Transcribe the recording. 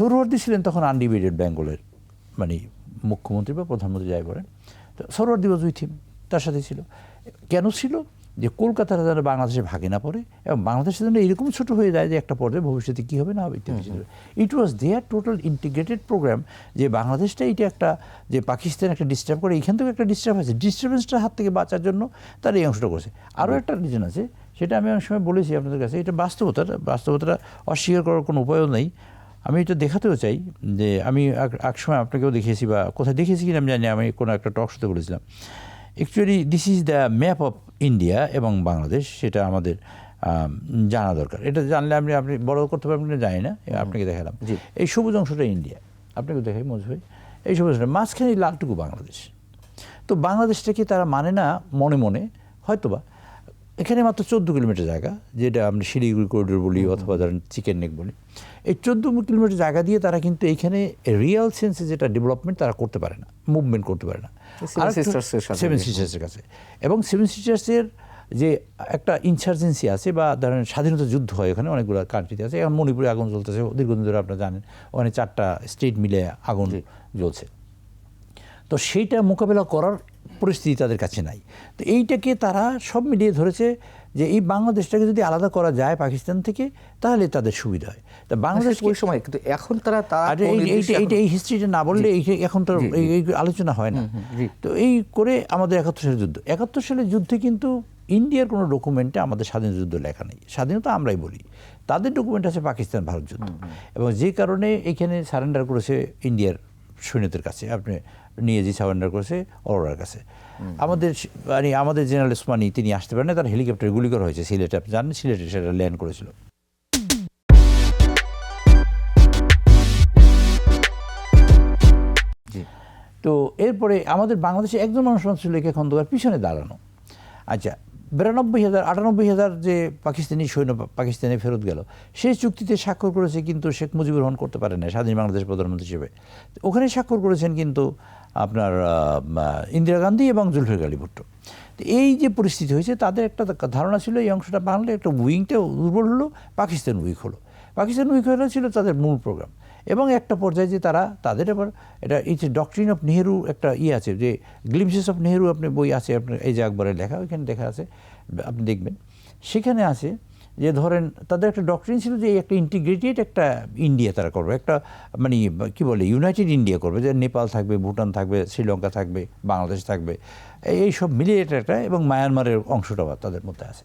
সৌরবর্দী ছিলেন তখন আনডিভাইডেড বেঙ্গলের মানে মুখ্যমন্ত্রী বা প্রধানমন্ত্রী যাই বলেন, তো সৌরবর্দী ওয়াজ উইথ তার সাথে ছিল। কেন ছিল? যে কলকাতার যেন বাংলাদেশে ভাগে না পড়ে, এবং বাংলাদেশের জন্য এরকম ছোট হয়ে যায় যে একটা পর্যায়ে ভবিষ্যতে কী হবে না হবে ইত্যাদি it was there total integrated programme যে বাংলাদেশটা এটা একটা, যে পাকিস্তান একটা ডিস্টার্ব করে, এখান থেকে একটা ডিস্টার্ব আছে ডিস্টার্বেন্সটার হাত থেকে বাঁচার জন্য তারা এই অংশটা করেছে। আরও একটা রিজন আছে, সেটা আমি অনেক সময় বলেছি আপনাদের কাছে, এটা বাস্তবতা বাস্তবতাটা অস্বীকার করার কোনো উপায়ও নেই। আমি এটা দেখাতেও চাই যে আমি এক- সময় আপনাকেও দেখিয়েছি বা কোথায় দেখিয়েছি কিনা আমি জানি আমি কোনো একটা টক শোতে বলেছিলাম। Actually this is the map of India এবং বাংলাদেশ সেটা আমাদের জানা দরকার। এটা জানলে আপনি আপনি বড় করতে পারবেন জানি না আপনাকে দেখালাম। এই সবুজ অংশটা ইন্ডিয়া আপনাকে দেখাই মজু ভাই। এই সবুজ অংশটা মাঝখানে লালটুকু বাংলাদেশ তো বাংলাদেশটাকে তারা মানে না মনে মনে? হয়তোবা। এখানে মাত্র চোদ্দ কিলোমিটার জায়গা যেটা আমরা শিলিগুড়ি করিডোর বলি অথবা ধরেন চিকেন নেক বলি। এই চোদ্দ কিলোমিটার জায়গা দিয়ে তারা কিন্তু এইখানে রিয়েল সেন্সে যেটা ডেভেলপমেন্ট তারা করতে পারে না মুভমেন্ট করতে পারে না। সেভেন। সিস্টার্সের কাছে। এবং সেভেন সিস্টার্সের যে একটা ইনসার্জেন্সি আছে বা ধরেন স্বাধীনতা যুদ্ধ হয় ওখানে অনেকগুলো কান্ট্রিতে আছে। এখন মণিপুরে আগুন জ্বলতেছে দীর্ঘদিন ধরে আপনারা জানেন ওখানে চারটা স্টেট মিলে আগুন জ্বলছে। তো সেইটা মোকাবেলা করার পরিস্থিতি তাদের কাছে নাই। তো এইটাকে তারা সব মিলিয়ে ধরেছে যে এই বাংলাদেশটাকে যদি আলাদা করা যায় পাকিস্তান থেকে তাহলে তাদের সুবিধা হয়। তা বাংলাদেশ বাংলাদেশ ওই সময় কিন্তু এখন তারা তা এই- এইটা এই হিস্ট্রিটা না বললে এই এখন তো এই এই আলোচনা হয় না। তো এই করে আমাদের একাত্তর সালের যুদ্ধ। একাত্তর সালের যুদ্ধে কিন্তু ইন্ডিয়ার কোনো ডকুমেন্টে আমাদের স্বাধীন যুদ্ধ লেখা নেই। স্বাধীনতা আমরাই বলি। তাদের ডকুমেন্ট আছে পাকিস্তান ভারত যুদ্ধ এবং যে কারণে এখানে সারেন্ডার করেছে ইন্ডিয়ার সৈন্যদের কাছে আপনি নিয়ে যে সারেন্ডার করেছে অরোরার কাছে। আমাদের মানে আমাদের জেনারেল ওসমানি তিনি আসতে পারেন তার হেলিকপ্টারে গুলি করা হয়েছে সিলেটে আপনি জানেন সিলেটে সেটা ল্যান্ড করেছিল। তো এরপরে আমাদের বাংলাদেশে একজন মানুষ ছিল একে খন্দকার পিছনে দাঁড়ানো। আচ্ছা বিরানব্বই হাজার, আটানব্বই হাজার যে পাকিস্তানি সৈন্য পাকিস্তানে ফেরত গেল, সেই চুক্তিতে স্বাক্ষর করেছে কিন্তু শেখ মুজিবুর রহমান করতে পারেন না স্বাধীন বাংলাদেশ প্রধানমন্ত্রী হিসেবে। ওখানে স্বাক্ষর করেছেন কিন্তু আপনার ইন্দিরা গান্ধী এবং জুলফিকার আলী ভুট্টো। এই যে পরিস্থিতি হয়েছে, তাদের একটা ধারণা ছিল, এই অংশটা বাংলা একটা উইংটা দুর্বল হলো, পাকিস্তান উইক হলো। পাকিস্তান উইক হলো ছিল তাদের মূল প্রোগ্রাম। এবং একটা পর্যায়ে যে তারা তাদের আবার এটা যে ডক্ট্রিন অফ নেহেরু একটা ইয়ে আছে যে গ্লিমসেস অফ নেহেরু আপনি বই আছে, আপনার এই যে একবারে লেখা, ওইখানে লেখা আছে, আপনি দেখবেন। সেখানে আছে যে ধরেন তাদের একটা ডক্ট্রিন ছিল যে একটা ইন্টিগ্রেটেড একটা ইন্ডিয়া তারা করবে, একটা মানে কি বলে ইউনাইটেড ইন্ডিয়া করবে, যে নেপাল থাকবে, ভুটান থাকবে, শ্রীলঙ্কা থাকবে, বাংলাদেশ থাকবে, এই- সব মিলিয়ে এটা একটা, এবং মায়ানমারের অংশটাও তাদের মধ্যে আছে।